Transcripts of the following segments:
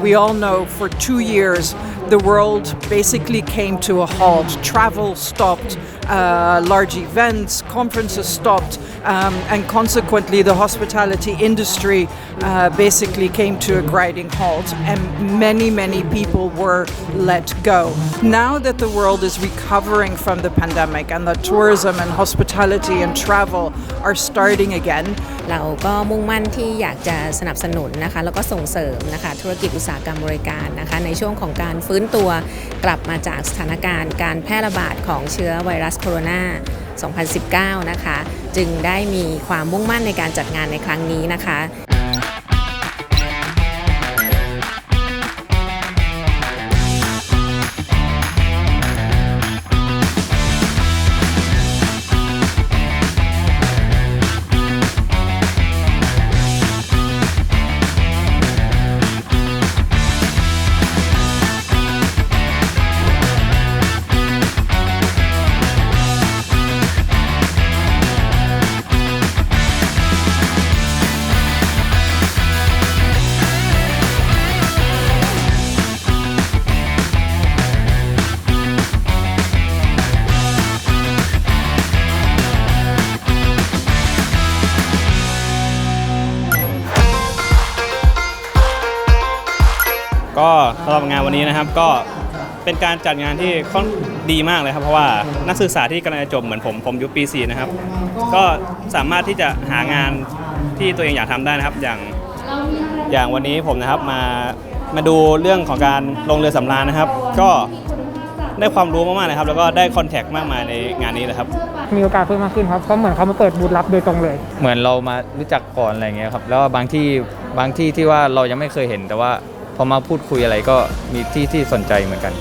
We all know for two years the world basically came to a halt. Travel stopped, uh, large events, conferences stopped, um, and consequently the hospitality industry uh, basically came to a grinding halt, and many, many people were let go. Now that the world is recovering from the pandemic and that tourism and hospitality and travel are starting again, เราก็มุ่งมั่นที่อยากจะสนับสนุนนะคะแล้วก็ส่งเสริมนะคะธุรกิจอุตสาหกรรมบริการนะคะในช่วงของการฟื้น นื้นตัวกลับมาจากสถานการณ์การแพร่ระบาดของเชื้อไวรัสโคโรนา2019 นะคะ จึงได้มีความมุ่งมั่นในการจัดงานในครั้งนี้นะคะ ก็สำหรับงานวันนี้นะครับก็เป็นการจัดงานที่ค่อนดีมากเลยครับ เพราะว่านักศึกษาที่กำลังจะจบเหมือนผมผมอยู่ปี4นะครับ ก็สามารถที่จะหางานที่ตัวเองอยากทำได้นะครับ อย่างอย่างวันนี้ผมนะครับมามาดูเรื่องของการลงเรือสำราญนะครับ ก็ได้ความรู้มากๆเลยครับ แล้วก็ได้คอนแทคมากมายในงานนี้เลยครับ มีโอกาสเพิ่มมากขึ้นครับเพราะเหมือนเขามาเปิดบูธรับโดยตรงเลย เหมือนเรามารู้จักก่อนอะไรเงี้ยครับ แล้วก็บางที่บางที่ที่ว่าเรายังไม่เคยเห็น แต่ว่า พอมาพูดคุยอะไรก็มีที่ที่สนใจเหมือนกัน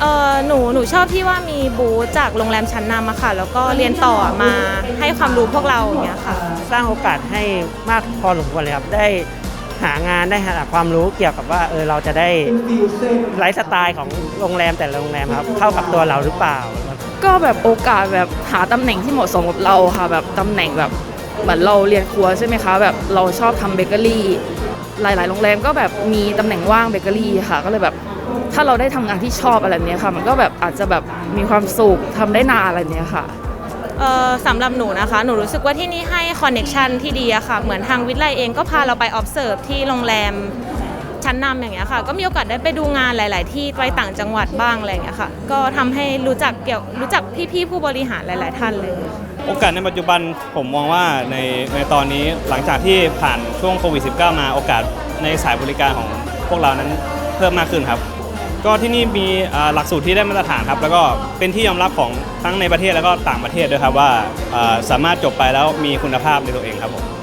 เออหนูหนูชอบที่ว่ามีบูธจากโรงแรมชั้นนำอะค่ะ แล้วก็เรียนต่อมาให้ความรู้พวกเราอย่างเงี้ยค่ะ สร้างโอกาสให้มากพอสมควรเลยครับ ได้หางานได้หาความรู้เกี่ยวกับว่าเออเราจะได้ไลฟ์สไตล์ของโรงแรมแต่ละโรงแรมครับเข้ากับตัวเราหรือเปล่า ก็แบบโอกาสแบบหาตำแหน่งที่เหมาะสมกับเราค่ะ แบบตำแหน่งแบบเหมือนเราเรียนครัวใช่ไหมคะ แบบเราชอบทำเบเกอรี่ หลาย ๆ โรงแรมก็แบบมีตำแหน่งว่างเบเกอรี่ค่ะ ก็เลยแบบถ้าเราได้ทำงานที่ชอบอะไรแบบเนี้ยค่ะ มันก็แบบอาจจะแบบมีความสุขทำได้นานอะไรแบบเนี้ยค่ะ เอ่อสำหรับหนูนะคะ หนูรู้สึกว่าที่นี่ให้คอนเน็ชันที่ดีอะค่ะ เหมือนทางวิทยาลัยเองก็พาเราไป observe ที่โรงแรมชั้นนำอย่างเงี้ยค่ะ ก็มีโอกาสได้ไปดูงานหลาย ๆ ที่ไปต่างจังหวัดบ้างอะไรอย่างเงี้ยค่ะ ก็ทำให้รู้จักเกี่ยวรู้จักพี่ ๆ ผู้บริหารหลาย ๆ ท่านเลย โอกาสในปัจจุบันผมมองว่าในในตอนนี้หลังจากที่ผ่านช่วงโควิด -19 มาโอกาสในสายบริการของพวกเรานั้นเพิ่มมากขึ้นครับ ก็ที่นี่มีหลักสูตรที่ได้มาตรฐานครับ แล้วก็เป็นที่ยอมรับของทั้งในประเทศแล้วก็ต่างประเทศด้วยครับว่าสามารถจบไปแล้วมีคุณภาพในตัวเองครับผม